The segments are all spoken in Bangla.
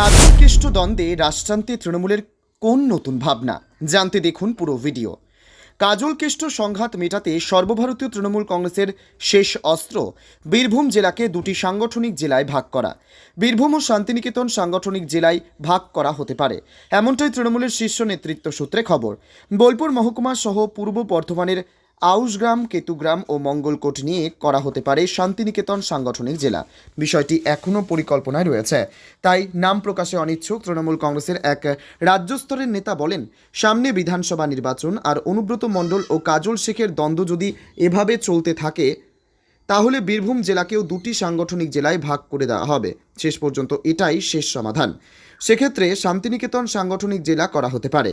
কাজলকেষ্ট দ্বন্দ্বে রাষ্ট্রান্তে তৃণমূলের কোন নতুন ভাবনা? জানতে দেখুন পুরো ভিডিও। কাজলকেষ্ট সংঘাত মেটাতে সর্বভারতীয় তৃণমূল কংগ্রেসের শেষ অস্ত্র বীরভূম জেলাকে দুটি সাংগঠনিক জেলায় ভাগ করা। বীরভূম ও শান্তিনিকেতন সাংগঠনিক জেলায় ভাগ করা হতে পারে, এমনটাই তৃণমূলের শীর্ষ নেতৃত্ব সূত্রে খবর। বোলপুর মহকুমা সহ পূর্ব বর্ধমানের আউশগ্রাম কেতুগ্রাম ও মঙ্গলকোট নিয়ে করা হতে পারে শান্তিনিকেতন সাংগঠনিক জেলা। বিষয়টি এখনও পরিকল্পনায় রয়েছে। তাই নাম প্রকাশে অনিচ্ছুক তৃণমূল কংগ্রেসের এক রাজ্যস্তরের নেতা বলেন, সামনে বিধানসভা নির্বাচন আর অনুব্রত মণ্ডল ও কাজল শেখের দ্বন্দ্ব যদি এভাবে চলতে থাকে, তাহলে বীরভূম জেলাকেও দুটি সাংগঠনিক জেলায় ভাগ করে দেওয়া হবে। শেষ পর্যন্ত এটাই শেষ সমাধান। সেক্ষেত্রে শান্তিনিকেতন সাংগঠনিক জেলা করা হতে পারে।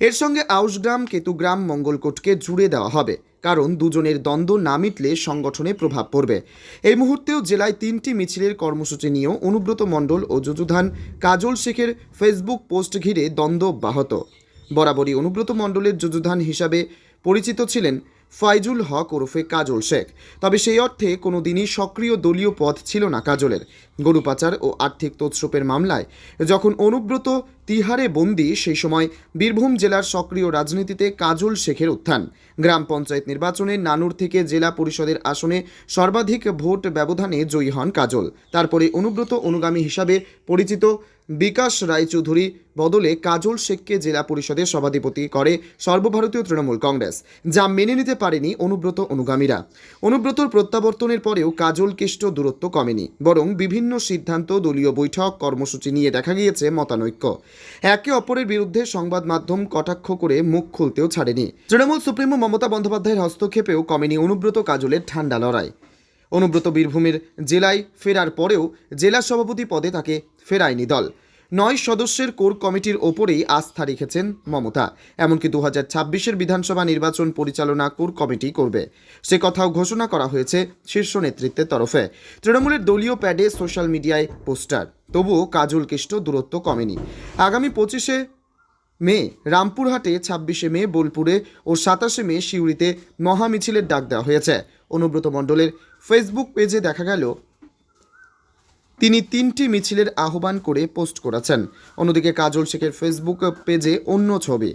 এর সঙ্গে আউশগ্রাম কেতুগ্রাম মঙ্গলকোটকে জুড়ে দেওয়া হবে, কারণ দুজনের দ্বন্দ্ব না মিটলে সংগঠনে প্রভাব পড়বে। এই মুহূর্তেও জেলায় তিনটি মিছিলের কর্মসূচি নিয়েও অনুব্রত মণ্ডল ও যুযুধান কাজল শেখের ফেসবুক পোস্ট ঘিরে দ্বন্দ্ব অব্যাহত বরাবরই অনুব্রত মণ্ডলের যুযুধান হিসাবে পরিচিত ছিলেন ফাইজুল হক ওরফে কাজল শেখ। তবে সেই অর্থে কোনো দিনই সক্রিয় দলীয় পথ ছিল না কাজলের। গরু পাচার ও আর্থিক তৎস্রোপের মামলায় যখন অনুব্রত তিহারে বন্দি সেই সময় বীরভূম জেলার সক্রিয় রাজনীতিতে কাজল শেখের উত্থান। গ্রাম পঞ্চায়েত নির্বাচনে নানুর থেকে জেলা পরিষদের আসনে সর্বাধিক ভোট ব্যবধানে জয়ী হন কাজল। তারপরে অনুব্রত অনুগামী হিসাবে পরিচিত বিকাশ রায়চৌধুরী বদলে কাজল শেখকে জেলা পরিষদের সভাধিপতি করে সর্বভারতীয় তৃণমূল কংগ্রেস, যা মেনে নিতে পারেনি অনুব্রত অনুগামীরা। অনুব্রতর প্রত্যাবর্তনের পরেও কাজল কেষ্ট দূরত্ব কমেনি, বরং বিভিন্ন সিদ্ধান্ত দলীয় বৈঠক কর্মসূচি নিয়ে দেখা গিয়েছে মতানৈক্য। একে অপরের বিরুদ্ধে সংবাদ মাধ্যম কটাক্ষ করে মুখ খুলতেও ছাড়েনি। তৃণমূল সুপ্রিমো মমতা বন্দ্যোপাধ্যায়ের হস্তক্ষেপেও কমেনি অনুব্রত কাজলের ঠান্ডা লড়াই। অনুব্রত বীরভূমের জেলায় ফেরার পরেও জেলা সভাপতি পদে তাকে ফেরায়নি দল। নয় সদস্যের কোর কমিটির ওপরেই আস্থা রেখেছেন মমতা। এমনকি দু হাজার ছাব্বিশের বিধানসভা নির্বাচন পরিচালনা কোর কমিটি করবে। সে কথাও ঘোষণা করা হয়েছে শীর্ষ নেতৃত্বের তরফে। তৃণমূলের দলীয় প্যাডে সোশ্যাল মিডিয়ায় পোস্টার। তবুও কাজল কেষ্ট দূরত্ব কমেনি। আগামী পঁচিশে মে, রামপুরহাটে ছাব্বিশে মে, বোলপুরে ও সাতাশে মে সিউড়িতে মহামিছিলের ডাক দেওয়া হয়েছে। অনুব্রত মণ্ডলের ফেসবুক পেজে দেখা গেল তিনি তিনটি মিছিলের আহ্বান করে পোস্ট করেছেন। অন্যদিকে কাজল শেখের ফেসবুক পেজে অন্য ছবি।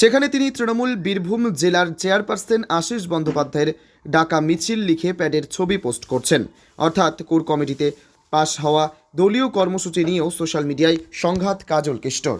সেখানে তিনি তৃণমূল বীরভূম জেলার চেয়ারপারসন আশিস বন্দ্যোপাধ্যায়ের ডাকা মিছিল লিখে প্যাডের ছবি পোস্ট করছেন। অর্থাৎ কোর কমিটিতে পাশ হওয়া দলীয় কর্মসূচি নিয়েও সোশ্যাল মিডিয়ায় সংঘাত কাজল কিষ্টর।